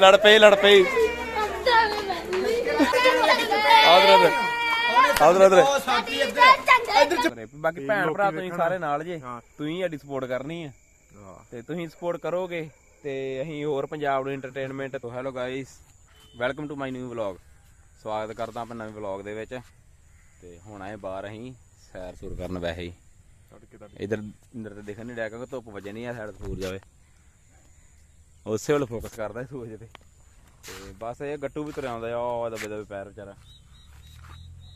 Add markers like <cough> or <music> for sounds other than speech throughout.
ਲੜ ਪਈ ਲੜ ਪਈ। ਆਦਰ ਆਦਰ ਆਦਰ ਬਾਕੀ ਭੈਣ ਭਰਾ ਤੁਸੀਂ ਸਾਰੇ ਨਾਲ ਜੇ। ਤੁਸੀਂ ਸਾਡੀ ਸਪੋਰਟ ਕਰਨੀ ਹੈ। ਤੇ ਤੁਸੀਂ ਸਪੋਰਟ ਕਰੋਗੇ ਤੇ ਅਸੀਂ ਹੋਰ ਪੰਜਾਬ ਨੂੰ ਐਂਟਰਟੇਨਮੈਂਟ ਤੋਂ। Hello guys welcome to my new vlog ਸਵਾਗਤ ਕਰਦਾ ਆਪਾਂ ਨਵੇਂ ਵਲੌਗ ਦੇ ਵਿੱਚ। ਤੇ ਹੁਣ ਆਏ ਬਾਹਰ ਅਸੀਂ ਸੈਰ ਸੂਰ ਕਰਨ ਵੈਸੇ ਹੀ। ਇਧਰ ਇੰਦਰ ਤੇ ਦਿਖਣ ਨਹੀਂ ਡਿਆ ਕਿਉਂਕਿ ਧੁੱਪ ਵਜਣੀ ਆ ਸਾਈਡ ਸੂਰਜ ਜਾਵੇ ਉਸੇ ਵੱਲ ਫੋਕਸ ਕਰਦਾ ਸੂਰਜ ਤੇ। ਤੇ ਬਸ ਇਹ ਗੱਟੂ ਵੀ ਤੁਰਿਆ ਆਉਂਦਾ ਆ ਉਹ ਦਬੇ ਦਬੇ ਪੈਰ ਵਿਚਾਰਾ।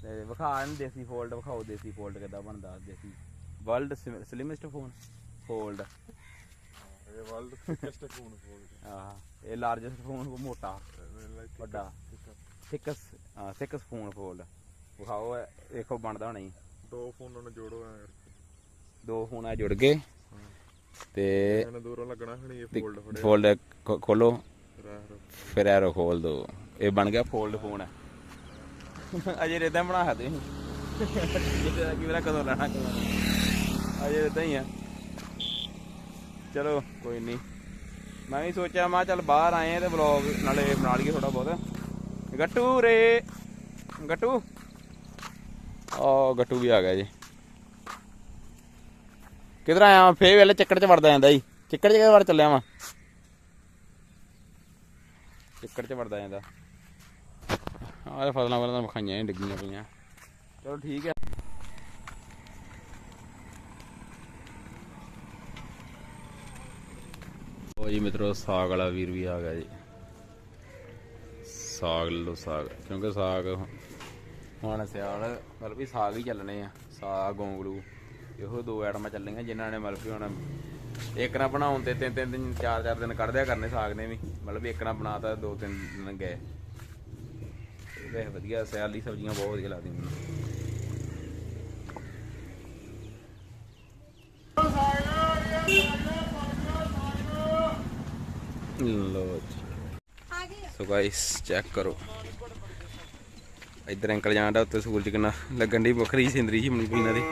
ਤੇ ਵਿਖਾ ਇਹਨੂੰ ਦੇਸੀ ਫੋਲਡ ਵਿਖਾਓ ਦੇਸੀ ਫੋਲਡ ਕਿੱਦਾਂ ਬਣਦਾ desi world slimmest phone fold ਇਹ ਵਰਲਡ ਫਿਟੈਸਟ ਫੋਨ ਫੋਨ ਆਹ ਇਹ ਲਾਰਜੈਸਟ ਫੋਨ ਮੋਟਾ ਵੱਡਾ। ਥਿਕਸ ਥਿਕਸ ਫੋਨ ਫੋਲਡ ਵਿਖਾਓ ਇਹ, ਦੇਖੋ ਬਣਦਾ ਹੋਣਾ ਹੀ ਦੋ ਫੋਨਾਂ ਨੂੰ ਜੋੜੋ ਐ ਦੋ ਫੋਨ ਆ ਜੁੜ ਗਏ। ਤੇ ਦੂਰੋਂ ਲੱਗਣਾ ਹਣੀ ਇਹ ਫੋਲਡ ਫੋਲਡ ਖੋਲੋ। ਫਿਰ ਐਰੋ ਖੋਲ ਦੋ। ਇਹ ਬਣ ਗਿਆ ਫੋਲਡ ਫੋਨ ਅਜੇ ਰੇਦਾਂ ਬਣਾ ਸਕਦੇ ਜਿੱਦਾਂ ਕਿ ਮੇਰਾ ਕਦੋਂ ਲੈਣਾ ਕਦੋਂ। ਅਜੇ ਰੇਦਾਂ ਹੀ ਆ। ਚਲੋ ਕੋਈ ਨਹੀਂ ਮੈਂ ਵੀ ਸੋਚਿਆ ਮੈਂ ਚੱਲ ਬਾਹਰ ਆਏ ਆ ਤੇ ਵਲੌਗ ਨਾਲੇ ਬਣਾ ਲਈਏ ਥੋੜਾ ਬਹੁਤ। ਗੱਟੂ ਰੇ ਗੱਟੂ? ਆ ਗੱਟੂ ਵੀ ਆ ਗਿਆ ਜੀ। ਕਿਧਰ ਆਇਆ ਵਾਂ? ਫੇਰ ਵੇਲੇ ਚੱਕੜ ਚ ਵੜਦਾ ਜਾਂਦਾ ਜੀ ਚੱਕੜ ਚ ਕਿਹਦੇ ਵੜ ਚੱਲਿਆ ਵਾਂ? ਚੱਕੜ ਚ ਵੜਦਾ ਜਾਂਦਾ। ਆਹ ਇਹ ਫਸਲਾਂ ਵਾਲਾਂ ਮਖਾਈਆਂ ਡਿੱਗੀਆਂ ਪਈਆਂ। ਚਲੋ ਠੀਕ ਹੈ ਉਹ ਜੀ ਮਿੱਤਰੋ, ਸਾਗ ਵਾਲਾ ਵੀਰ ਵੀ ਆ ਗਿਆ ਜੀ। ਸਾਗ ਲੈ ਲਓ ਸਾਗ, ਕਿਉਂਕਿ ਸਾਗ ਹੁਣ ਸਿਆਲ ਮਤਲਬ ਵੀ ਸਾਗ ਹੀ ਚੱਲਣੇ ਆ। ਸਾਗ ਗੋਂਗਲੂ ਇਹੋ ਦੋ ਆਈਟਮਾਂ ਚੱਲੀਆਂ ਜਿਨ੍ਹਾਂ ਨੇ ਮਤਲਬ ਵੀ ਹੁਣ ਇੱਕ ਨਾ ਬਣਾਉਣ ਤੇ ਤਿੰਨ ਤਿੰਨ ਦਿਨ, ਚਾਰ ਚਾਰ ਦਿਨ ਕੱਢਦਿਆ ਕਰਨੇ ਸਾਗ ਨੇ ਵੀ। ਮਤਲਬ ਇੱਕ ਨਾ ਬਣਾਤਾ ਦੋ ਤਿੰਨ ਦਿਨ ਗਏ। ਵੇਖ ਵਧੀਆ, ਸਿਆਲੀ ਸਬਜ਼ੀਆਂ ਬਹੁਤ ਵਧੀਆ ਲੱਗਦੀਆਂ ਮੈਨੂੰ। ਲੋ ਸੋ ਗਾਇਸ ਚੈੱਕ ਕਰੋ। ਇੱਧਰ ਅੰਕਲ ਜਾਂਦਾ ਉੱਤੇ ਸੂਰਜ ਕਿੰਨਾ ਲੱਗਣ ਦੀ ਵੱਖਰੀ ਸਿੰਦਰੀ ਜੀ ਬਣੀ ਪਈ ਦੀ।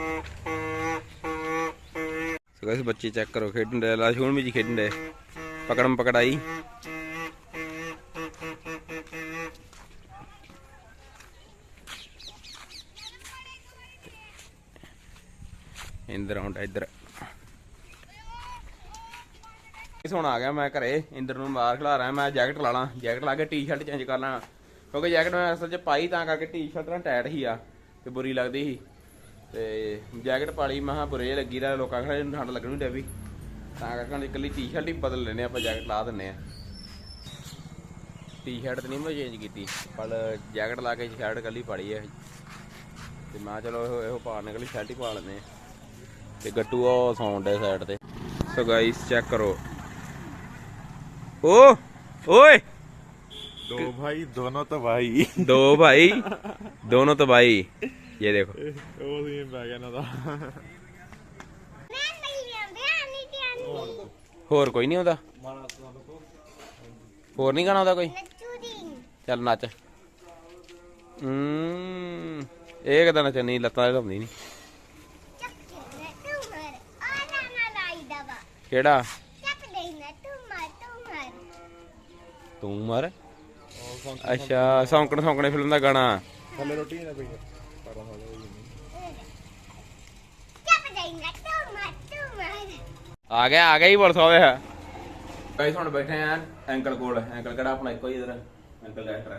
ਸੋ ਗਾਇਸ ਬੱਚੇ ਚੈੱਕ ਕਰੋ, ਖੇਡਣ ਦੇ, ਲਾਸ਼ ਹੁਣ ਵੀ ਜੀ ਖੇਡਣ ਦੇ। ਪਕੜਮ ਪਕੜਾਈ। ਇੰਦਰ ਹੁੰਦਾ ਇੱਧਰ। ਇਸ ਹੁਣ ਆ ਗਿਆ ਮੈਂ ਘਰੇ, ਇੰਦਰ ਨੂੰ ਬਾਹਰ ਖਿਲਾ ਰਿਹਾ, ਮੈਂ ਜੈਕਟ ਲਾ ਲਾਂ, ਜੈਕਟ ਲਾ ਕੇ ਟੀ-ਸ਼ਰਟ ਚੇਂਜ ਕਰ ਲਾਂ। ਕਿਉਂਕਿ ਜੈਕਟ ਮੈਂ ਅਸਲ 'ਚ ਪਾਈ ਤਾਂ ਕਰਕੇ ਟੀ-ਸ਼ਰਟ ਨਾਲ ਟਾਈਟ ਹੀ ਆ, ਤੇ ਬੁਰੀ ਲੱਗਦੀ ਸੀ। ਤੇ ਜੈਕਟ ਪਾਲੀ ਮਹਾ ਬੁਰੇ ਲੱਗੀ ਦਾ ਲੋਕਾਂ ਖੜੇ ਨੂੰ ਠੰਡ ਲੱਗਣੀ ਡੈਵੀ ਤਾਂ ਕਰਕੇ ਇਕੱਲੀ ਟੀ-ਸ਼ਰਟ ਹੀ ਬਦਲ ਲੈਨੇ ਆਪਾਂ ਜੈਕਟ ਲਾ ਦਿੰਨੇ ਆ। ਟੀ-ਸ਼ਰਟ ਤੇ ਨਹੀਂ ਮੈਂ ਚੇਂਜ ਕੀਤੀ ਪਰ ਜੈਕਟ ਲਾ ਕੇ ਸ਼ਰਟ ਇਕੱਲੀ ਪਾੜੀ ਹੈ ਤੇ ਮੈਂ ਚਲੋ ਇਹੋ ਇਹੋ ਪਾ ਨਿਕਲੀ ਸ਼ਰਟ ਹੀ ਪਾ ਲੈਨੇ ਆ। ਤੇ ਗੱਟੂ ਉਹ ਸਾਊਂਡ ਹੈ ਸਾਈਡ ਤੇ। ਸੋ ਗਾਇਸ ਚੈੱਕ ਕਰੋ। ਓ ਓਏ! ਦੋ ਭਾਈ ਦੋਨੋਂ ਤਬਾਈ ਦੋ ਭਾਈ ਦੋਨੋਂ ਤਬਾਈ ये देखो ਉਹ ਸੀ ਬੈ ਗਿਆ ਇਹਨਾਂ ਦਾ ਹੋਰ ਕੋਈ ਨਹੀਂ ਆਉਂਦਾ ਹੋਰ ਨਹੀਂ ਗਾਣਾ ਆਉਂਦਾ ਕੋਈ ਚੱਲ ਨੱਚ ਹੂੰ ਇਹ ਕਿਦਾਂ ਨੱਚਣੀ ਲੱਤਾਂ ਹਿਲਾਉਂਦੀ ਨਹੀਂ ਕਿਹੜਾ ਤੂੰ ਮਰ ਅੱਛਾ ਸੌਂਕਣ ਸੌਂਕਣੇ ਫਿਲਮ ਦਾ ਗਾਣਾ ਥੱਲੇ ਰੋਟੀ ਨਾ ਪਈ ਆ ਗਿਆ ਆ ਗਿਆ ਹੀ ਪੁਲਿਸ ਆਵੇ ਹੈ ਗਾਇਸ ਹੁਣ ਬੈਠੇ ਆ ਐਂਕਲ ਕੋਲ। ਐਂਕਲ ਕਿਹੜਾ ਆਪਣਾ ਇੱਕੋ ਹੀ ਇਧਰ? ਐਂਕਲ ਡਾਕਟਰ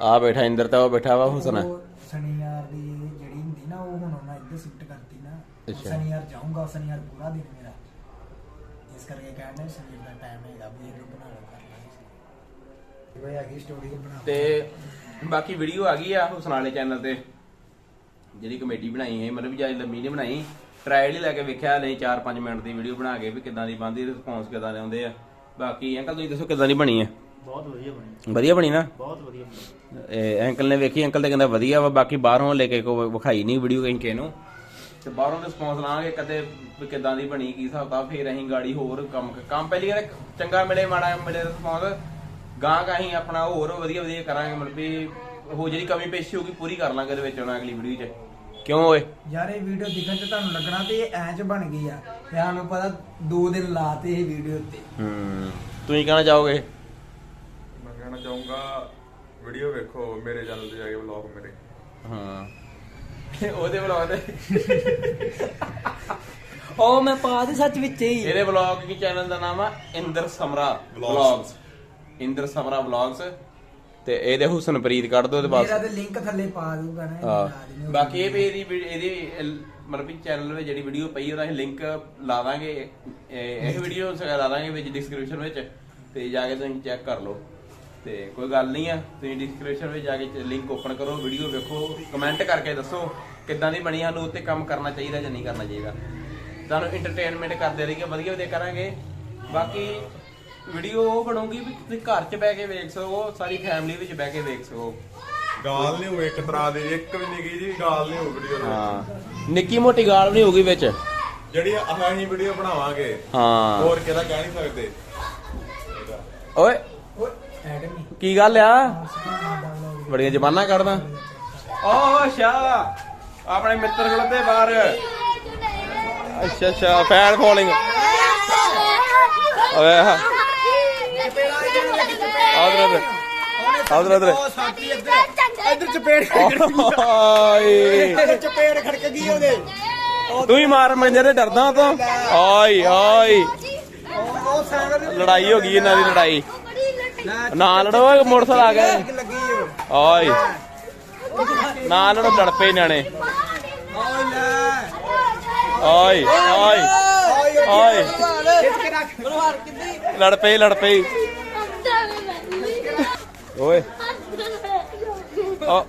ਆ। ਬੈਠਾ ਇੰਦਰ ਤਾਂ ਉਹ ਬੈਠਾ ਵਾ ਹੁਸਨ ਉਹ ਸ਼ਨੀਵਾਰ ਦੀ ਜਿਹੜੀ ਹੁੰਦੀ ਨਾ ਉਹ ਹੁਣ ਉਹਨਾਂ ਇੱਧਰ ਸ਼ਿਫਟ ਕਰਤੀ ਨਾ। ਅੱਛਾ। ਸ਼ਨੀਵਾਰ ਜਾਊਂਗਾ ਸ਼ਨੀਵਾਰ ਪੂਰਾ ਦਿਨ ਮੇਰਾ। ਇਸ ਕਰਕੇ ਕਹਿੰਦੇ ਸਵੇਰ ਦਾ ਟਾਈਮ ਹੈਗਾ ਵੀ ਇਹ ਬਣਾ ਲਓ ਕਰ ਲਾਂਗੇ। ਕੋਈ ਹੈਗੀ ਸਟੋਰੀ ਬਣਾ ਤੇ ਬਾਕੀ ਵੀਡੀਓ ਆ ਗਈ ਆ ਹੁਸਨ ਵਾਲੇ ਚੈਨਲ ਤੇ। ਜਿਹੜੀ ਕਮੇਡੀ ਬਣਾਈ ਹੈ ਮਤਲਬ ਜ਼ਿਆਦਾ ਲੰਮੀ ਨਹੀਂ ਬਣਾਈ। ਟ੍ਰਾਇਲ ਹੀ ਲੈ ਕੇ ਵੇਖਿਆ ਨਹੀਂ 4-5 ਮਿੰਟ ਦੀ ਵੀਡੀਓ ਬਣਾ ਕੇ ਵੀ ਕਿਦਾਂ ਦੀ ਬੰਦੀ ਰਿਸਪੌਂਸ ਕਿਦਾਂ ਦੇ ਆਉਂਦੇ ਆ। ਬਾਕੀ ਅੰਕਲ ਤੁਸੀਂ ਦੱਸੋ ਕਿਦਾਂ ਦੀ ਬਣੀ ਹੈ ਬਹੁਤ ਵਧੀਆ ਬਣੀ। ਵਧੀਆ ਬਣੀ ਨਾ? ਬਹੁਤ ਵਧੀਆ ਬਣੀ। ਇਹ ਅੰਕਲ ਨੇ ਵੇਖੀ ਅੰਕਲ ਤੇ ਕਹਿੰਦਾ ਵਧੀਆ ਵਾ ਬਾਕੀ ਬਾਹਰੋਂ ਲੈ ਕੇ ਕੋਈ ਵਿਖਾਈ ਨਹੀਂ ਵੀਡੀਓ ਕਹੀਂ ਕਿਸੇ ਨੂੰ। ਤੇ ਬਾਹਰੋਂ ਰਿਸਪੌਂਸ ਲਾਂਗੇ ਕਦੇ ਕਿਦਾਂ ਦੀ ਬਣੀ ਕੀ ਹਿਸਾਬ ਤਾਂ ਫੇਰ ਅਸੀਂ ਗਾੜੀ ਹੋਰ ਕੰਮ ਕੰਮ ਪਹਿਲੀ ਵਾਰ ਚੰਗਾ ਮਿਲੇ ਮਾੜਾ ਮਿਲੇ ਰਿਸਪੌਂਸ ਗਾਂ ਗਾ ਅਸੀਂ ਆਪਣਾ ਹੋਰ ਵਧੀਆ ਵਧੀਆ ਕਰਾਂਗੇ ਮਤਲਬ ਵੀ ਉਹ ਜਿਹੜੀ ਕਮੀ ਪੇਸ਼ੀ ਹੋਊਗੀ ਪੂਰੀ ਕਰ ਲਾਂਗੇ ਇਹਦੇ ਵਿੱਚ ਹੁਣ ਅਗਲੀ ਵੀਡੀਓ 'ਚ। ਕਿਉਂ ਓਏ? ਯਾਰ ਇਹ ਵੀਡੀਓ ਦਿਖਣ ਤੇ ਤੁਹਾਨੂੰ ਲੱਗਣਾ ਤੇ ਇਹ ਐਂ ਚ ਬਣ ਗਈ ਆ। ਤੇ ਸਾਨੂੰ ਪਤਾ 2 ਦਿਨ ਲਾਤੇ ਇਹ ਵੀਡੀਓ ਉੱਤੇ। ਹੂੰ। ਤੁਸੀਂ ਕਹਿਣਾ ਚਾਹੋਗੇ? ਕਹਿਣਾ ਚਾਹੂੰਗਾ ਵੀਡੀਓ ਵੇਖੋ ਮੇਰੇ ਚੈਨਲ ਤੇ ਜਾ ਕੇ ਵਲੌਗ ਮੇਰੇ। ਹਾਂ। <laughs> ਉਹਦੇ ਵਲੌਗ ਦੇ <laughs> ਉਹ ਮੈਂ ਪਾ ਦੇ ਸੱਚ ਵਿੱਚ ਹੀ। ਇਹਦੇ ਵਲੌਗ ਕੀ ਚੈਨਲ ਦਾ ਨਾਮ ਆ? ਇੰਦਰ ਸਮਰਾ ਵਲੌਗਸ ਇੰਦਰ ਸਮਰਾ ਵਲੌਗਸ ਤੇ ਇਹਦੇ ਹੁਸਨਪ੍ਰੀਤ ਕੱਢ ਦੋ ਤੇ ਬਸ। ਮੇਰਾ ਤੇ ਲਿੰਕ ਥੱਲੇ ਪਾ ਦੂੰਗਾ ਨਾ ਹਾਂ। ਬਾਕੀ ਇਹ ਵੀ ਇਹਦੀ ਵੀ- ਇਹਦੀ ਇਹ ਮਤਲਬ ਵੀ ਚੈਨਲ ਵਿੱਚ ਜਿਹੜੀ ਵੀਡੀਓ ਪਈ ਉਹਦਾ ਅਸੀਂ ਲਿੰਕ ਲਾ ਦਾਂਗੇ। ਇਹ ਇਹ ਵੀਡੀਓ ਸਗਾ ਲਾ ਦਾਂਗੇ ਵਿੱਚ ਡਿਸਕ੍ਰਿਪਸ਼ਨ ਵਿੱਚ ਤੇ ਜਾ ਕੇ ਤੁਸੀਂ ਚੈੱਕ ਕਰ ਲਓ। ਤੇ ਕੋਈ ਗੱਲ ਨਹੀਂ ਆ ਤੁਸੀਂ ਡਿਸਕ੍ਰਿਪਸ਼ਨ ਵਿੱਚ ਜਾ ਕੇ ਲਿੰਕ ਓਪਨ ਕਰੋ ਵੀਡੀਓ ਵੇਖੋ ਕਮੈਂਟ ਕਰਕੇ ਦੱਸੋ ਕਿੱਦਾਂ ਦੀ ਬਣੀ ਸਾਨੂੰ ਉੱਤੇ ਕੰਮ ਕਰਨਾ ਚਾਹੀਦਾ ਜਾਂ ਨਹੀਂ ਕਰਨਾ ਚਾਹੀਦਾ। ਤੁਹਾਨੂੰ ਇੰਟਰਟੇਨਮੈਂਟ ਕਰਦੇ ਰਹੀਏ ਵਧੀਆ ਵਧੀਆ ਕਰਾਂਗੇ। ਬਾਕੀ ਵੀਡੀਓ ਉਹ ਬਣੂਗੀ ਵੀ ਤੁਸੀਂ ਘਰ 'ਚ ਬਹਿ ਕੇ ਵੇਖ ਸਕੋ ਸਾਰੀ ਫੈਮਿਲੀ ਵਿੱਚ ਬਹਿ ਕੇ ਵੇਖ ਸਕੋ। ਗਾਲ ਨਹੀਂ ਹੋਵੇ ਇੱਕ ਤਰ੍ਹਾਂ ਦੀ ਇੱਕ ਵੀ ਨਿੱਕੀ ਜੀ ਗਾਲ ਨਹੀਂ ਹੋਵੇ ਵੀਡੀਓ ਹਾਂ। ਨਿੱਕੀ ਮੋਟੀ ਗਾਲ ਨਹੀਂ ਹੋਊਗੀ ਵਿੱਚ। ਜਿਹੜੀ ਅਸੀਂ ਵੀਡੀਓ ਬਣਾਵਾਂਗੇ ਹਾਂ। ਹੋਰ ਕਿਹਦਾ ਕਹਿ ਨਹੀਂ ਸਕਦੇ। ਓਏ। ਕੀ ਗੱਲ ਆ? ਬੜੀਆਂ ਜ਼ਬਾਨਾਂ ਕੱਢਦਾ ਓ ਅੱਛਾ। ਆਪਣੇ ਮਿੱਤਰ ਖੜਦੇ ਬਾਹਰ। ਅੱਛਾ ਅੱਛਾ ਫੈਨ ਫੋਲੋਇੰਗ ਓਏ। ਆਦਰ ਆਦਰ ਆਦਰ ਸਾਥੀ ਇੱਧਰ ਇੱਧਰ ਚਪੇੜ ਚਪੇੜ ਖੜਕ ਗਈ ਉਹਦੇ। ਤੂੰ ਹੀ ਮਾਰ ਮੰਜੇ ਤੇ ਡਰਦਾ ਤੂੰ। ਉਹ ਸਾਈਕਲ ਲੜਾਈ ਹੋ ਗਈ ਇਹਨਾਂ ਦੀ ਲੜਾਈ। ਨਾ ਲੜੋ ਮੋਟਰਸਾਈਕਲ ਆ ਗਿਆ। ਓ ਓਏ ਨਾ ਲੜੋ ਲੜ ਪਏ ਨਿਆਣੇ। ਰੱਖ ਬਰਵਾਰ ਕਿੱਦੀ ਲੜ ਪਏ ਲੜ ਪਏ। ਓਏ। ਓ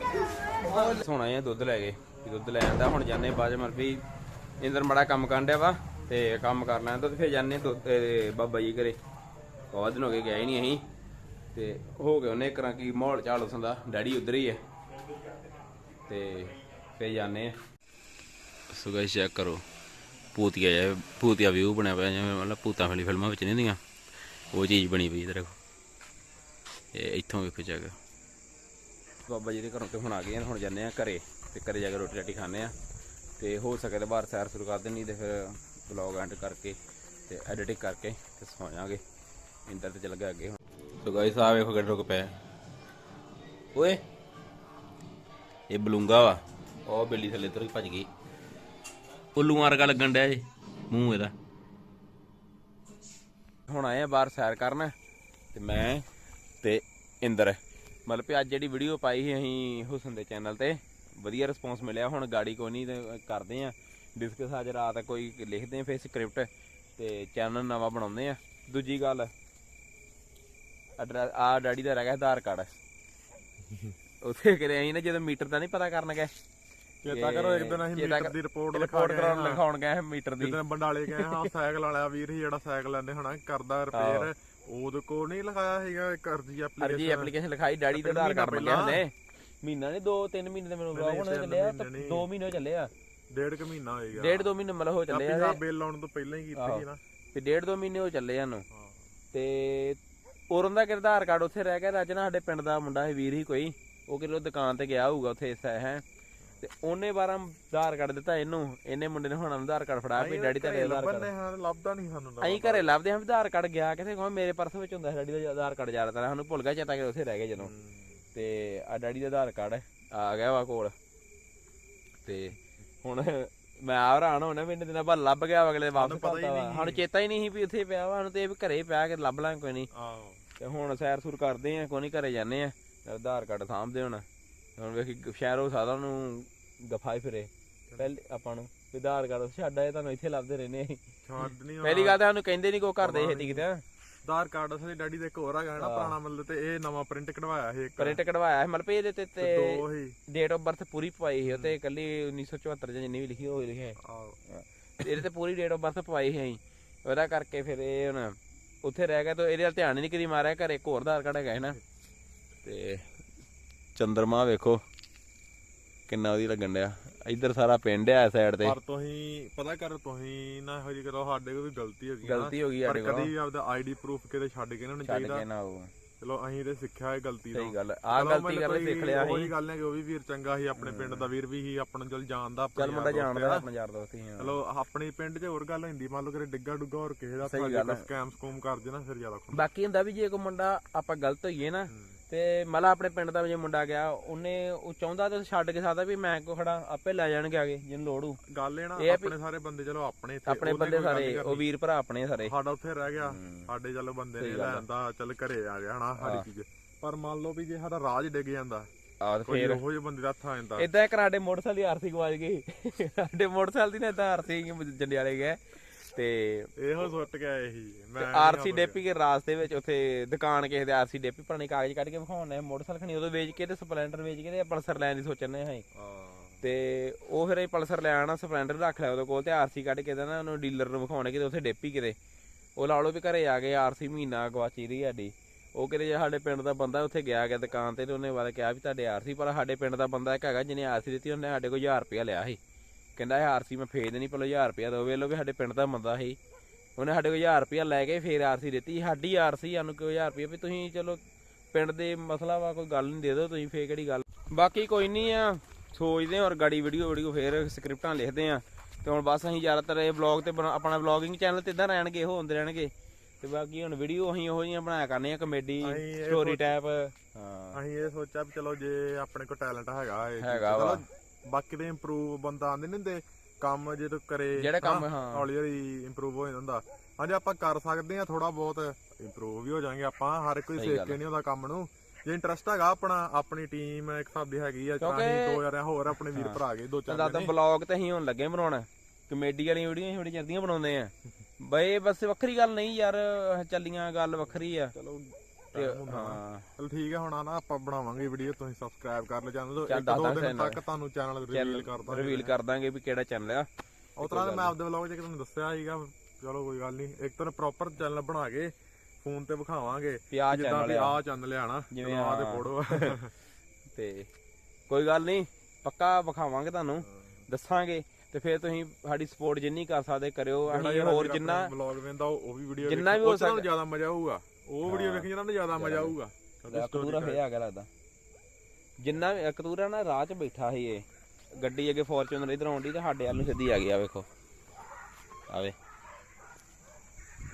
ਸੋਣਾ ਇਹ ਦੁੱਧ ਲੈ ਗਏ ਦੁੱਧ ਲੈ ਆਂਦਾ, ਹੁਣ ਜਾਣੇ ਬਾਜ ਮਰ ਵੀ ਇੰਦਰ ਮੜਾ ਕੰਮ ਕਰਨ ਡਿਆ ਵਾ ਤੇ ਕੰਮ ਕਰ ਲੈਂਦਾ ਤੇ ਫਿਰ ਜਾਣੇ ਬਾਬਾ ਜੀ ਘਰੇ। ਬਹੁਤ ਦਿਨ ਹੋ ਗਏ ਗਿਆ ਨਹੀਂ ਅਸੀਂ ਤੇ ਹੋ ਗਏ ਉਹਨੇ ਕਰਾਂ ਕੀ ਮਾਹੌਲ ਚਾਲ ਉਸਦਾ ਡੈਡੀ ਉਧਰ ਹੀ ਹੈ ਤੇ ਫਿਰ ਜਾਣੇ ਆ। ਸੋ ਗਾਇਸ ਚੈੱਕ ਕਰੋ। ਭੂਤੀਆ ਜਿਹਾ, ਭੂਤੀਆ ਵਿਊ ਬਣਿਆ ਪਿਆ, ਜਿਵੇਂ ਮਤਲਬ ਭੂਤਾਂ ਵਾਲੀ ਫਿਲਮਾਂ ਵਿੱਚ ਨਹੀਂ ਹੁੰਦੀਆਂ, ਉਹ ਚੀਜ਼ ਬਣੀ ਪਈ ਦੇਖੋ। ਇਹ ਇੱਥੋਂ ਵੇਖੋ ਜਗ। ਬਾਬਾ ਜੀ ਦੇ ਘਰੋਂ ਤੇ ਹੁਣ ਆ ਗਏ ਆ ਹੁਣ ਜਾਂਦੇ ਆ ਘਰੇ ਤੇ ਘਰੇ ਜਾ ਕੇ ਰੋਟੀ ਰਾਟੀ ਖਾਣੇ ਆ। ਤੇ ਹੋ ਸਕੇ ਤਾਂ ਬਾਹਰ ਸੈਰ ਸ਼ੁਰੂ ਕਰ ਦੇਣੀ ਤੇ ਫਿਰ ਵਲੌਗ ਐਂਡ ਕਰਕੇ ਤੇ ਐਡੀਟਿੰਗ ਕਰਕੇ ਤੇ ਸੌ ਜਾਾਂਗੇ ਇੰਦਰ ਤੇ ਚੱਲ ਗਿਆ ਅੱਗੇ ਹੁਣ। ਸੋ ਗਾਇਸ ਆ ਵੇਖੋ ਗੱਡ ਰੁਕ ਪਿਆ। ਓਏ ਇਹ ਬਲੂੰਗਾ ਵਾ। ਉਹ ਬਿੱਲੀ ਥੱਲੇ ਤੁਰ ਕੇ ਭੱਜ ਗਈ। ਉੱਲੂ ਵਰਗਾ ਲੱਗਣ ਡਿਆ ਜੀ ਮੂੰਹ ਇਹਦਾ। ਹੁਣ ਆਏ ਆ ਬਾਹਰ ਸੈਰ ਕਰਨ ਤੇ ਮੈਂ ਤੇ ਇੰਦਰ। ਮਤਲਬ ਕਿ ਅੱਜ ਜਿਹੜੀ ਵੀਡੀਓ ਪਾਈ ਸੀ ਅਸੀਂ ਹੁਸਨ ਦੇ ਚੈਨਲ ਤੇ ਵਧੀਆ ਰਿਸਪੌਂਸ ਮਿਲਿਆ। ਹੁਣ ਗਾੜੀ ਕੋਈ ਨਹੀਂ ਕਰਦੇ ਆ। ਡਿਸਕਸ ਅੱਜ ਰਾਤ ਕੋਈ ਲਿਖਦੇ ਆ ਫਿਰ ਸਕ੍ਰਿਪਟ ਤੇ ਚੈਨਲ ਨਵਾਂ ਬਣਾਉਂਦੇ ਆ। ਦੂਜੀ ਗੱਲ ਐਡਰੈਸ ਆ ਡੈਡੀ ਦਾ ਰਹਿ ਗਿਆ ਆਧਾਰ ਕਾਰਡ। ਉੱਥੇ ਕਰੇ ਅਸੀਂ ਨਾ ਜਦੋਂ ਮੀਟਰ ਦਾ ਨਹੀਂ ਪਤਾ ਕਰਨ ਗਏ। ਚੇਤਾ ਕਰੋ ਇੱਕ ਦਿਨ ਅਸੀਂ ਮੀਟਰ ਦੀ ਰਿਪੋਰਟ ਰਿਪੋਰਟ ਕੇ ਕਰਾਉਣ। ਲਿਖਾਉਣ ਗਏ ਸੀ ਮੀਟਰ ਦੀ। ਜਿੱਦਣ ਬੰਡਾਲੇ ਗਏ ਹਾਂ ਸਾਈਕਲ ਵਾਲਾ ਵੀਰ ਸੀ ਜਿਹੜਾ ਸਾਈਕਲ ਲੈਂਦੇ ਹੋਣਾ ਕਰਦਾ ਰਿਪੇਅਰ ਉਹਦੇ ਕੋਲ ਨਹੀਂ ਲਿਖਾਇਆ ਸੀਗਾ ਇੱਕ ਅਰਜੀ ਅਰਜੀ ਐਪਲੀਕੇਸ਼ਨ ਐਪਲੀਕੇਸ਼ਨ ਲਿਖਾਈ ਡੈਡੀ ਦਾ ਆਧਾਰ ਕਾਰਡ ਮੰਗਿਆ ਹਲੇ। ਮਹੀਨਾ ਨਹੀਂ 2 3 ਮਹੀਨੇ ਦੇ ਮੈਨੂੰ ਬਲੌਗ ਹੋਣੇ ਚੱਲੇ ਆ ਮਹੀਨੇ ਨਹੀਂ। 2 ਮਹੀਨੇ ਹੋ ਚੱਲੇ ਆ। ਡੇਢ ਕੁ ਮਹੀਨਾ ਹੋਏਗਾ। ਡੇਢ 2 ਮਹੀਨੇ ਮਤਲਬ ਹੋ ਚੱਲੇ ਆ ਪੰਜਾ ਬਿੱਲ ਆਉਣ ਤੋਂ ਪਹਿਲਾਂ ਹੀ ਕੀਤੀ ਸੀ ਨਾ। ਤੇ ਡੇਢ 2 ਮਹੀਨੇ ਹੋ ਚੱਲੇ ਆ ਨੂੰ ਹਾਂ। ਤੇ ਔਰਨ ਦਾ ਕਿਰਦਾਰ ਕਾਰਡ ਉੱਥੇ ਰਹਿ ਗਿਆ ਅੱਜ ਨਾ ਸਾਡੇ ਪਿੰਡ ਦਾ ਮੁੰਡਾ ਸੀ ਵੀਰ ਹੀ ਕੋਈ। ਉਹ ਕਿਰੋ ਦੁਕਾਨ ਤੇ ਗਿਆ ਹੋਊਗਾ ਉੱਥੇ ਹੈ। ਤੇ ਉਹਨੇ 12 ਆਧਾਰ ਕਾਰਡ ਦਿੱਤਾ ਇਹਨੂੰ ਇਹਨੇ ਮੁੰਡੇ ਨੇ ਹੁਣ ਆਧਾਰ ਕਾਰਡ ਫੜਾਇਆ ਵੀ ਡੈਡੀ ਤੁਹਾਡੇ ਆਧਾਰ ਕਾਰਡ। ਲੱਭਣੇ ਹਾਂ ਲੱਭਦਾ ਨਹੀਂ ਸਾਨੂੰ ਅਸੀਂ ਘਰੇ ਲੱਭਦੇ ਹਾਂ ਵੀ ਆਧਾਰ ਕਾਰਡ ਗਿਆ ਕਿਥੇ ਕਹਾਂ ਮੇਰੇ ਪਰਸ ਵਿੱਚ ਹੁੰਦਾ ਡੈਡੀ ਦਾ ਆਧਾਰ ਕਾਰਡ ਜ਼ਿਆਦਾਤਰ ਸਾਨੂੰ ਭੁੱਲ ਗਿਆ ਚੇਤਾ ਕਿ ਉੱਥੇ ਰਹਿ ਗਏ ਜਦੋਂ। ਤੇ ਆ ਡੈਡੀ ਦਾ ਆਧਾਰ ਕਾਰਡ ਆ ਗਿਆ ਵਾ ਕੋਲ। ਤੇ ਹੁਣ ਮੈਂ ਆ ਹੈਰਾਨ ਹੋਣਾ ਵੀ ਇੰਨੇ ਦਿਨਾਂ ਬਾਅਦ ਲੱਭ ਗਿਆ ਅਗਲੇ ਵਾਪਸ ਕਰਤਾ ਸਾਨੂੰ ਚੇਤਾ ਹੀ ਨਹੀਂ ਸੀ ਵੀ ਉੱਥੇ ਪਿਆ ਵਾ ਸਾਨੂੰ ਤੇ ਘਰੇ ਪਿਆ ਕੇ ਲੱਭ ਲਾਂ ਕੋਈ ਨਹੀਂ। ਆਹੋ। ਤੇ ਹੁਣ ਸੈਰ ਸੂਰ ਕਰਦੇ ਆ ਕੋਈ ਨਹੀਂ ਘਰੇ ਜਾਂਦੇ ਆ। ਆਧਾਰ ਕਾਰਡ ਸਾਂਭਦੇ ਹੁਣ। ਹੁਣ ਵੇਖੀ ਸ਼ਹਿਰੋਂ ਸਾਦਾ ਨੂੰ ਦਫਾਈ ਫਿਰੇ। ਪਹਿਲੇ ਆਪਾਂ ਨੂੰ ਵੀ ਆਧਾਰ ਕਾਰਡ ਛੱਡ ਆਏ ਤੁਹਾਨੂੰ ਇੱਥੇ ਲੱਭਦੇ ਰਹਿੰਦੇ ਅਸੀਂ। ਛੱਡ ਨਹੀਂ ਪਹਿਲੀ ਗੱਲ ਤਾਂ ਸਾਨੂੰ ਕਹਿੰਦੇ ਨਹੀਂ ਕੋ ਘਰ ਦੇ ਛੇਤੀ ਕਿਤੇ। ਆਧਾਰ ਕਾਰਡ ਅਸਲੀ ਡੈਡੀ ਦਾ ਇੱਕ ਹੋਰ ਹੈਗਾ ਨਾ ਪੁਰਾਣਾ ਮਤਲਬ ਤੇ ਇਹ ਨਵਾਂ ਪ੍ਰਿੰਟ ਕਢਵਾਇਆ ਸੀ ਇੱਕ। ਪ੍ਰਿੰਟ ਕਢਵਾਇਆ ਸੀ ਮਤਲਬ ਇਹਦੇ ਤੇ ਤੇ ਡੇਟ ਆਫ ਬਰਥ ਪੂਰੀ ਪਵਾਈ ਸੀ ਤੇ ਇਕੱਲੀ 1974 ਚ ਜਿੰਨੀ ਵੀ ਲਿਖੀ ਹੋਈ ਲਿਖਿਆ ਹੈ। ਇਹਦੇ ਤੇ ਪੂਰੀ ਡੇਟ ਆਫ ਬਰਥ ਪਵਾਈ ਸੀ ਅਸੀਂ। ਉਹਦਾ ਕਰਕੇ ਫਿਰ ਇਹ ਹੁਣ ਉੱਥੇ ਰਹਿ ਗਿਆ ਤਾਂ ਇਹਦੇ ਵੱਲ ਧਿਆਨ ਨਹੀਂ ਕਰੀ ਮਾਰਿਆ ਘਰੇ ਇੱਕ ਹੋਰ ਆਧਾਰ ਕਾਰਡ ਹੈਗਾ ਹੈ ਨਾ। ਤੇ ਚੰਦਰਮਾ ਵੇਖੋ। ਕਿੰਨਾ ਵਧੀਆ ਲੱਗਣ ਡਿਆ। ਇੱਧਰ ਸਾਰਾ ਪਿੰਡ ਆ ਸਾਈਡ ਤੇ। ਪਰ ਤੁਸੀਂ ਪਤਾ ਕਰ ਤੁਸੀਂ ਨਾ ਇਹੋ ਜਿਹੀ ਕਰੋ ਸਾਡੇ ਕੋਲ ਵੀ ਗਲਤੀ ਹੋ ਗਈ। ਗਲਤੀ ਹੋ ਗਈ ਸਾਡੇ ਕੋਲ ਕਦੀ ਆਪਦਾ ਆਈਡੀ ਪ੍ਰੂਫ ਕਿਤੇ ਛੱਡ ਕੇ ਨਾ ਛੱਡ ਚਾਹੀਦਾ। ਕੇ ਨਾ ਉਹ ਚਲੋ ਅਸੀਂ ਤੇ ਸਿੱਖਿਆ ਇਹ ਗਲਤੀ ਤੋਂ। ਸਹੀ ਗੱਲ ਆ। ਗਲਤੀ ਮੈਨੂੰ ਕਰ ਕੋਈ ਸਿੱਖ ਲਿਆ ਉਹੀ ਅਸੀਂ ਗੱਲ ਹੈ ਕਿ ਉਹ ਵੀ ਵੀਰ ਚੰਗਾ ਸੀ ਆਪਣੇ ਪਿੰਡ ਦਾ ਵੀਰ ਵੀ ਸੀ ਆਪਣਾ ਚਲ ਜਾਣਦਾ ਚੱਲ ਮੁੰਡਾ ਜਾਣਦਾ। ਆਪਣਾ ਯਾਰ ਦੋਸਤ ਆ। ਚਲੋ ਆਪਣੀ ਪਿੰਡ 'ਚ ਹੋਰ ਗੱਲ ਹੁੰਦੀ ਮੰਨ ਲਓ ਕਿ ਡਿੱਗਾ ਡੁੱਗਾ ਹੋਰ ਕਿਸੇ ਦਾ ਸਾਡੇ। ਸਕੈਮ ਸਕੂਮ ਕਰ ਜੇ ਨਾ ਫਿਰ ਜ਼ਿਆਦਾ ਬਾਕੀ ਹੁੰਦਾ ਵੀ ਜੇ ਕੋਈ ਮੁੰਡਾ ਆਪਾਂ ਗਲਤ ਹੋਈਏ ਨਾ ਤੇ ਮਤਲਬ ਆਪਣੇ ਪਿੰਡ ਦਾ ਜੇ ਮੁੰਡਾ ਗਿਆ ਉਹਨੇ ਉਹ ਚਾਹੁੰਦਾ ਤੇ ਛੱਡ ਕੇ ਸਕਦਾ ਵੀ ਮੈਂ ਕੋ ਖੜਾ ਆਪੇ ਲੈ ਜਾਣਗੇ ਆਗੇ ਜਿਹਨੂੰ ਲੋੜ ਗੱਲ ਇਹ ਨਾ ਆਪਣੇ ਸਾਰੇ ਬੰਦੇ ਚਲੋ ਆਪਣੇ ਇੱਥੇ ਆਪਣੇ ਬੰਦੇ ਸਾਰੇ ਉਹ। ਵੀਰ ਭਰਾ ਆਪਣੇ ਸਾਰੇ ਸਾਡਾ ਉੱਥੇ ਰਹਿ ਗਿਆ। ਸਾਡੇ ਚੱਲ ਬੰਦੇ ਨੇ ਸਹੀ ਗੱਲ ਆ। ਲੈਂਦਾ ਚੱਲ ਘਰੇ ਆ ਗਿਆ ਹਨਾ। ਸਾਡੀ ਚੀਜ਼ ਪਰ ਮੰਨ ਲਓ ਵੀ ਜੇ ਸਾਡਾ ਰਾਜ ਡਿੱਗ ਜਾਂਦਾ ਆ ਫੇਰ ਉਹੋ ਜਿਹੇ ਬੰਦੇ ਦਾ ਹੱਥ ਆ ਜਾਂਦਾ ਇਦਾਂ ਇੱਕ ਸਾਡੇ ਮੋਟਰਸਾਈਕਲ ਦੀ ਆਰਸੀ ਗਵਾਚ ਗਈ ਸਾਡੇ ਮੋਟਰਸਾਈਕਲ ਦੀ ਨਾ ਇਦਾਂ ਆਰਸੀ ਜੰਡਿਆਲੇ ਗਏ ਤੇ ਇਹੋ ਸੁੱਟ ਗਿਆ ਇਹੀ ਮੈਂ ਆਰਸੀ ਡੇਪੀ ਕੇ ਰਾਸਤੇ ਵਿੱਚ ਉੱਥੇ ਦੁਕਾਨ ਕਿਸੇ ਦੇ ਆਰਸੀ ਡੇਪੀ ਪੁਰਾਣੇ ਕਾਗਜ਼ ਕੱਢ ਕੇ ਵਿਖਾਉਣੇ ਮੋਟਰਸਾਈਕਲ ਖਣੀ ਉਦੋਂ ਵੇਚ ਕੇ ਤੇ ਸਪਲੈਂਡਰ ਵੇਚ ਕੇ ਤੇ ਪਲਸਰ ਲੈਣ ਦੀ ਸੋਚਣੇ ਹਾਂ ਹਾਂ। ਤੇ ਉਹ ਫਿਰ ਇਹ ਪਲਸਰ ਲੈ ਆਣਾ ਸਪਲੈਂਡਰ ਰੱਖ ਲਿਆ ਉਹਦੇ ਕੋਲ ਤੇ ਆਰਸੀ ਕੱਢ ਕੇ ਨਾ ਉਹਨੂੰ ਡੀਲਰ ਨੂੰ ਵਿਖਾਉਣੇ ਕਿ ਉੱਥੇ ਡੇਪੀ ਕਿਤੇ। ਉਹ ਲਾ ਲਓ ਵੀ ਘਰੇ ਆ ਗਏ ਆਰਸੀ ਮਹੀਨਾ ਗਵਾਚੀ ਰਹੀ ਸਾਡੀ। ਉਹ ਕਿਤੇ ਜੇ ਸਾਡੇ ਪਿੰਡ ਦਾ ਬੰਦਾ ਉੱਥੇ ਗਿਆ ਗਿਆ ਦੁਕਾਨ ਤੇ ਤੇ ਉਹਨੇ ਬਾਰੇ ਕਿਹਾ ਵੀ ਤੁਹਾਡੇ ਆਰਸੀ ਪਰ ਸਾਡੇ ਪਿੰਡ ਦਾ ਬੰਦਾ ਇੱਕ ਹੈਗਾ ਜਿਹਨੇ ਆਰਸੀ ਦਿੱਤੀ ਉਹਨੇ ਸਾਡੇ ਕੋਲ 1000 ਰੁਪਇਆ ਲਿਆ ਸੀ। ਕਹਿੰਦਾ ਇਹ ਆਰਸੀ ਮੈਂ ਫੇਰ ਦੇਣੀ ਪਹਿਲਾਂ 1000 ਰੁਪਇਆ ਦੋ ਵੇਲੋ ਵੀ ਸਾਡੇ ਪਿੰਡ ਦਾ ਬੰਦਾ ਸੀ। ਉਹਨੇ ਸਾਡੇ ਕੋਲ 1000 ਰੁਪਇਆ ਲੈ ਕੇ ਫੇਰ ਆਰਸੀ ਦਿੱਤੀ। ਸਾਡੀ ਆਰਸੀ ਸਾਨੂੰ ਕਿਉਂ 1000 ਰੁਪਇਆ? ਵੀ ਤੁਸੀਂ ਚਲੋ ਪਿੰਡ ਦੇ ਮਸਲਾ ਵਾ ਕੋਈ ਗੱਲ ਨਹੀਂ ਦੇ ਦਿਓ ਤੁਸੀਂ ਫੇਰ ਕਿਹੜੀ ਗੱਲ? ਬਾਕੀ ਕੋਈ ਨਹੀਂ ਆ ਸੋਚਦੇ ਹਾਂ ਔਰ ਗਾੜੀ ਵੀਡੀਓ ਵੀਡੀਓ ਫੇਰ ਸਕ੍ਰਿਪਟਾਂ ਲਿਖਦੇ ਆ ਤੇ ਹੁਣ ਬਸ ਅਸੀਂ ਜ਼ਿਆਦਾਤਰ ਇਹ ਵਲੌਗ ਤੇ ਆਪਣਾ ਵਲੌਗਿੰਗ ਚੈਨਲ ਤੇ ਇਦਾਂ ਰਹਿਣਗੇ ਇਹੋ ਹੁੰਦੇ ਰਹਿਣਗੇ। ਤੇ ਬਾਕੀ ਹੁਣ ਵੀਡੀਓ ਅਸੀਂ ਉਹੋ ਜਿਹੀਆਂ ਬਣਾਇਆ ਕਰਨੇ ਆ ਕਮੇਡੀ ਸਟੋਰੀ ਟਾਈਪ ਹਾਂ। ਅਸੀਂ ਇਹ ਸੋਚਿਆ ਵੀ ਚਲੋ ਜੇ ਆਪਣੇ ਕੋਲ ਟੈਲੈਂਟ ਹੈਗਾ ਇਹ ਹੈਗਾ ਵਾ। ਬਾਕੀ ਦੇ ਇੰਪਰੂਵ ਬੰਦਾ ਆਂਦੇ ਨਹੀਂ ਹੁੰਦੇ ਕੰਮ ਜੇ ਤੂੰ ਕਰੇ ਜਿਹੜਾ ਕੰਮ, ਹਾਂ। ਹੌਲੀ ਹੌਲੀ ਇੰਪਰੂਵ ਹੋ ਜਾਂਦਾ। ਹਾਂਜੀ ਆਪਾਂ ਕਰ ਸਕਦੇ ਆ ਥੋੜਾ ਬਹੁਤ ਇੰਪਰੂਵ ਵੀ ਹੋ ਜਾਾਂਗੇ ਆਪਾਂ ਹਰ ਕੋਈ ਸਿੱਖ ਕੇ ਨਹੀਂ ਹੁੰਦਾ ਕੰਮ ਨੂੰ। ਜੇ ਇੰਟਰਸਟ ਹੈਗਾ ਆਪਣਾ ਆਪਣੀ ਟੀਮ ਇੱਕ ਹਿਸਾਬ ਦੀ ਹੈਗੀ ਆ ਚਾਹੀ ਦੋ ਯਾਰ ਹੋਰ ਆਪਣੇ ਵੀਰ ਭਰਾ ਗਏ ਦੋ ਚਾਰ ਦਾ ਤਾਂ ਜਣੇ। ਵਲੌਗ ਤੇ ਅਸੀਂ ਹੁਣ ਲੱਗੇ ਬਣਾਉਣ। ਕਮੇਡੀ ਵਾਲੀਆਂ ਵੀਡੀਓ ਥੋੜੀ ਜਲਦੀਆਂ ਬਣਾਉਂਦੇ ਆ। ਬਈ ਬਸ ਵੱਖਰੀ ਗੱਲ ਨਹੀਂ ਯਾਰ ਚੱਲੀਆਂ ਗੱਲ ਵੱਖਰੀ ਆ। ਚਲੋ ਹੁੰਦਾ ਨਾ। ਹਾਂ। ਚਲ ਠੀਕ ਹੈ ਹੁਣ ਆ ਨਾ ਆਪਾਂ ਬਣਾਵਾਂਗੇ ਵੀਡੀਓ ਤੁਸੀਂ ਸਬਸਕ੍ਰਾਈਬ ਕਰ ਲਓ ਚੈਨਲ ਚੱਲ ਇੱਕ ਦੋ ਦਿਨ। ਤੱਕ ਤੁਹਾਨੂੰ ਚੈਨਲ ਰਿਵੀਲ ਕਰ ਦਾਂਗੇ। ਰਿਵੀਲ ਕਰ ਦਾਂਗੇ ਵੀ ਕਿਹੜਾ ਚੈਨਲ ਆ ਉਹ ਤਰ੍ਹਾਂ ਮੈਂ ਆਪਦੇ ਵਲੌਗ 'ਚ ਤੁਹਾਨੂੰ ਦੱਸਿਆ ਸੀਗਾ ਚਲੋ ਕੋਈ ਗੱਲ ਨਹੀਂ ਇੱਕ ਤਰ੍ਹਾਂ ਪ੍ਰੋਪਰ ਚੈਨਲ ਬਣਾ ਕੇ ਫੋਨ ਤੇ ਵਿਖਾਵਾਂਗੇ ਜਿੱਦਾਂ ਚੈਨਲ ਵੀ ਆ। ਆਹ ਚੈਨਲ ਆ ਨਾ ਜਿਵੇਂ ਆ। ਤੇ। ਫੋਟੋ <laughs> ਤੇ ਕੋਈ ਗੱਲ ਨਹੀਂ ਪੱਕਾ ਵਿਖਾਵਾਂਗੇ ਤੁਹਾਨੂੰ ਦੱਸਾਂਗੇ। ਤੇ ਫਿਰ ਤੁਸੀਂ ਸਾਡੀ ਸਪੋਰਟ ਜਿੰਨੀ ਕਰ ਸਕਦੇ ਕਰਿਓ। ਅਸੀਂ ਹੋਰ ਜਿੰਨਾ ਵਲੌਗ ਵੇਂਦਾ ਉਹ ਵੀ ਵੀਡੀਓ ਜਿੰਨਾ ਵੀ ਹੋ ਸਕਦਾ। ਜ਼ਿਆਦਾ ਮਜ਼ਾ ਆਊਗਾ। ਉਹ ਵੀਡੀਓ ਜਿਹਨਾਂ ਨੂੰ ਜ਼ਿਆਦਾ ਮਜ਼ਾ ਆਊਗਾ। ਕਤੂਰਾ ਫੇ ਆ ਗਿਆ ਲੱਗਦਾ ਜਿੰਨਾ ਵੀ ਕਤੂਰਾ ਨਾ ਰਾਹ 'ਚ ਬੈਠਾ ਸੀ ਇਹ। ਗੱਡੀ ਅੱਗੇ ਫੋਰਚੂਨਰ ਇਧਰ ਆਉਂਦੀ ਤੇ ਸਾਡੇ ਵੱਲ ਨੂੰ ਸਿੱਧੀ ਆ ਗਈ ਆ ਵੇਖੋ। ਆਵੇ।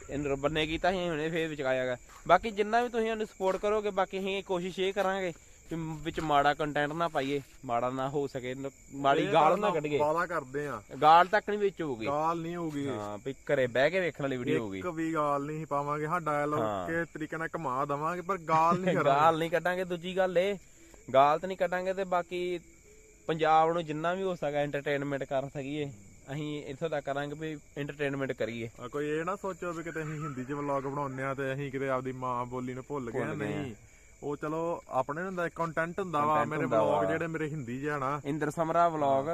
ਇਹਨੂੰ ਰੱਬ ਨੇ ਕੀਤਾ ਸੀ ਹੁਣੇ ਫੇਰ ਵਿਚਾਇਆ ਗਿਆ ਬਾਕੀ ਜਿੰਨਾ ਵੀ ਤੁਸੀਂ ਸਾਨੂੰ ਸਪੋਰਟ ਕਰੋਗੇ ਬਾਕੀ ਅਸੀਂ ਕੋਸ਼ਿਸ਼ ਇਹ ਕਰਾਂਗੇ ਕਿ ਵਿੱਚ ਮਾੜਾ ਕੰਟੈਂਟ ਨਾ ਪਾਈਏ ਮਾੜਾ ਨਾ ਹੋ ਸਕੇ ਨ- ਮਾੜੀ ਗਾਲ ਨਾ ਕੱਢੀਏ। ਵਾਦਾ ਕਰਦੇ ਆ। ਗਾਲ ਤੱਕ ਨਹੀਂ ਵਿੱਚ ਹੋਊਗੀ। ਗਾਲ ਨਹੀਂ ਹੋਊਗੀ। ਹਾਂ ਵੀ ਘਰੇ ਬਹਿ ਕੇ ਵੇਖਣ ਵਾਲੀ ਵੀਡੀਓ ਹੋਊਗੀ। ਇੱਕ ਵੀ ਗਾਲ ਨਹੀਂ ਪਾਵਾਂਗੇ ਹਾਂ ਡਾਇਲੌਗ। ਕੇ ਤਰੀਕੇ ਨਾਲ ਘੁਮਾ ਦਵਾਂਗੇ ਪਰ ਗਾਲ ਨਹੀਂ <laughs> ਕਰਾਂਗੇ। ਗਾਲ ਨਹੀਂ ਕੱਢਾਂਗੇ ਦੂਜੀ ਗੱਲ ਇਹ ਗਾਲ ਤਾਂ ਨਹੀਂ ਕੱਢਾਂਗੇ ਤੇ ਬਾਕੀ ਪੰਜਾਬ ਨੂੰ ਜਿੰਨਾ ਵੀ ਹੋ ਸਕਾ ਐਂਟਰਟੇਨਮੈਂਟ ਕਰ ਸਕੀਏ ਅਸੀਂ ਇੱਥੋਂ ਤੱਕ ਕਰਾਂਗੇ ਵੀ ਐਂਟਰਟੇਨਮੈਂਟ ਕਰੀਏ। ਆ, ਕੋਈ ਇਹ ਨਾ ਸੋਚੋ ਵੀ ਕਿਤੇ ਅਸੀਂ ਹਿੰਦੀ 'ਚ ਵਲੌਗ ਬਣਾਉਂਦੇ ਆ ਤੇ ਅਸੀਂ ਕਿਤੇ ਆਪਦੀ ਮਾਂ ਬੋਲੀ ਨੂੰ ਭੁੱਲ ਗਏ ਆ, ਭੁੱਲ ਗਏ ਆ। ਨਹੀਂ। ਉਹ ਚਲੋ ਆਪਣੇ ਹੁੰਦਾ ਕੰਟੈਂਟ ਹੁੰਦਾ ਵਾ ਮੇਰੇ। ਵਲੌਗ ਜਿਹੜੇ ਮੇਰੇ ਹਿੰਦੀ 'ਚ ਆ ਨਾ ਇੰਦਰ ਸਮਰਾ ਵਲੌਗ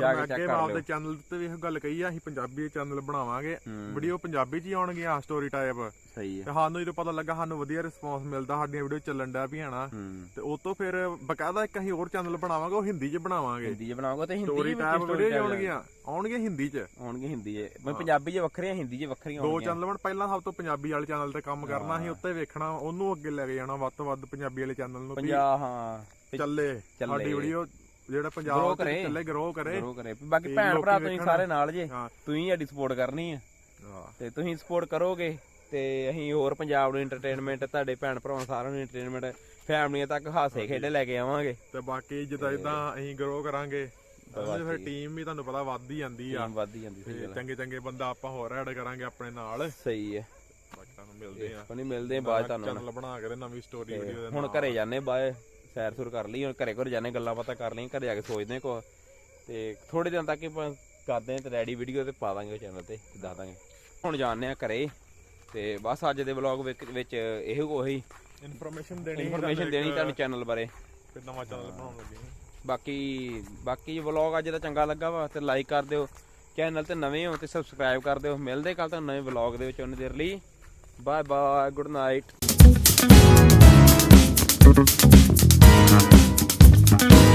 ਜਾ ਕੇ ਚੈੱਕ ਕਰ ਆਪਦੇ ਲਿਓ। ਚੈਨਲ ਤੇ ਵੀ ਇਹ ਗੱਲ ਕਹੀ ਆ ਅਸੀਂ ਪੰਜਾਬੀ ਚੈਨਲ ਬਣਾਵਾਂਗੇ। ਵੀਡੀਓ ਪੰਜਾਬੀ 'ਚ ਹੀ ਆਉਣਗੀਆਂ ਸਟੋਰੀ ਟਾਈਪ ਸਹੀ ਹੈ ਤੇ ਸਾਨੂੰ ਜਦੋਂ ਪਤਾ ਲੱਗਾ ਸਾਨੂੰ ਵਧੀਆ ਰਿਸਪੌਂਸ ਮਿਲਦਾ ਸਾਡੀਆਂ ਵੀਡੀਓ ਚੱਲਣ ਡਿਆ ਵੀ ਹਨਾ ਤੇ ਉਹ ਤੋਂ ਫਿਰ ਬਕਾਇਦਾ ਇੱਕ ਅਸੀਂ ਹੋਰ ਚੈਨਲ ਬਣਾਵਾਂਗੇ ਉਹ ਹਿੰਦੀ 'ਚ ਬਣਾਵਾਂਗੇ। ਹਿੰਦੀ 'ਚ ਬਣਾਓਗੇ ਤੇ ਹਿੰਦੀ ਸਟੋਰੀ ਟਾਈਪ ਵੀਡੀਓ ਆਉਣਗੀਆਂ। ਆਉਣਗੀਆਂ ਹਿੰਦੀ 'ਚ। ਆਉਣਗੇ ਹਿੰਦੀ 'ਚ। ਮੈਂ ਪੰਜਾਬੀ 'ਚ ਵੱਖਰੀਆਂ ਹਿੰਦੀ 'ਚ ਵੱਖਰੀਆਂ ਦੋ ਆਉਣਗੀਆਂ। ਚੈਨਲ ਬਣ ਪਹਿਲਾਂ ਸਭ ਤੋਂ ਪੰਜਾਬੀ ਵਾਲੇ ਚੈਨਲ ਤੇ ਕੰਮ ਕਰਨਾ ਅਸੀਂ ਉੱਤੇ ਵੇਖਣਾ ਉਹਨੂੰ ਅੱਗੇ ਲੈ ਕੇ ਜਾਣਾ ਵੱਧ ਤੋਂ ਵੱਧ ਪੰਜਾਬੀ ਵਾਲੇ ਚੈਨਲ ਨੂੰ ਪੰਜਾ ਹਾਂ। ਚੱਲੇ। ਸਾਡੀ ਵੀਡੀਓ ਜਿਹੜਾ Grow ਪੰਜਾਬ ਕਰੇ। ਤੇ ਚੱਲੇ ਗਰੋ ਕਰੇ। ਜ਼ਰੂਰ ਕਰੇ। ਬਾਕੀ ਤੇ ਭੈਣ ਭਰਾ ਤੁਸੀਂ ਵੇਖਣ। ਸਾਰੇ ਨਾਲ ਜੇ। ਹਾਂ। ਤੁਸੀਂ ਸਾਡੀ ਸਪੋਰਟ ਕਰਨੀ ਆ। ਹਾਂ। ਤੇ ਤੁਸੀਂ ਸਪੋਰਟ ਕਰੋਗੇ ਤੇ ਅਸੀਂ ਹੋਰ ਪੰਜਾਬ ਨੂੰ ਐਂਟਰਟੇਨਮੈਂਟ ਤੁਹਾਡੇ ਭੈਣ ਭਰਾਵਾਂ ਸਾਰਿਆਂ ਨੂੰ ਐਂਟਰਟੇਨਮੈਂਟ ਫੈਮਲੀਆਂ ਤੱਕ ਹਾਸੇ ਖੇਡੇ ਲੈ ਕੇ ਆਵਾਂਗੇ। ਤੇ ਬਾਕੀ ਜਿੱਦਾਂ ਜਿੱਦਾਂ ਅਸੀਂ ਗਰੋ ਕਰਾਂਗੇ ਉਹਦੇ ਫਿਰ ਟੀਮ ਵੀ ਤੁਹਾਨੂੰ ਪਤਾ ਵੱਧ ਹੀ ਜਾਂਦੀ ਆ। ਟੀਮ ਵੱਧਦੀ ਜਾਂਦੀ ਸਹੀ ਤੇ ਗੱਲ ਆ। ਚੰਗੇ ਚੰਗੇ ਬੰਦਾ ਆਪਾਂ ਹੋਰ ਐਡ ਕਰਾਂਗੇ ਆਪਣੇ ਨਾਲ। ਸਹੀ ਹੈ ਬਾਕੀ ਤੁਹਾਨੂੰ ਮਿਲਦੇ ਆ। ਕੋਈ ਮਿਲਦੇ ਆ ਬਾਅਦ 'ਚ ਤੁਹਾਨੂੰ ਚੈਨਲ ਬਣਾ ਕੇ ਤੇ ਨਵੀਂ ਸਟੋਰੀ ਵੀਡੀਓ ਦੇ ਹੁਣ ਘਰੇ ਜਾਣੇ ਬਾਏ ਸੈਰ ਸੁਰ ਕਰ ਲਈ ਹੁਣ ਘਰੇ ਘਰ ਜਾਣੇ ਗੱਲਾਂ ਬਾਤਾਂ ਕਰ ਲਈ ਘਰੇ ਜਾ ਕੇ ਸੋਚਦੇ ਕੋ ਤੇ ਥੋੜੇ ਦਿਨ ਤੱਕ ਹੀ ਆਪਾਂ ਕਰਦੇ ਤੇ ਰੈਡੀ ਵੀਡੀਓ ਤੇ ਪਾ ਦਾਂਗੇ ਚੈਨਲ ਤੇ ਦੱਸ ਦਾਂਗੇ। ਹੁਣ ਜਾਣੇ ਆ ਘਰੇ ਤੇ ਬਸ ਅੱਜ ਦੇ ਵਲੌਗ ਵਿੱਚ ਇਹੋ ਕੋਈ ਇਨਫੋਰਮੇਸ਼ਨ ਦੇਣੀ ਇਨਫੋਰਮੇਸ਼ਨ ਦੇਣੀ ਤੁਹਾਨੂੰ ਚੈਨਲ ਬਾਰੇ। ਫਿਰ ਨਵਾਂ ਚੈਨਲ ਬਣਾਉਣ ਲੱਗੇ। ਬਾਕੀ ਬਾਕੀ ਵਲੌਗ ਅੱਜ ਦਾ ਚੰਗਾ ਲੱਗਾ ਵਾ ਤੇ ਲਾਈਕ ਕਰ ਦਿਓ। ਚੈਨਲ ਤੇ ਨਵੇਂ ਹੋ ਤੇ ਸਬਸਕ੍ਰਾਈਬ ਕਰ ਦਿਓ। ਮਿਲਦੇ ਕੱਲ ਤੁਹਾਨੂੰ ਨਵੇਂ ਵਲੌਗ ਦੇ ਵਿੱਚ ਉਹਨੇ ਦੇਰ ਲਈ। Bye bye good night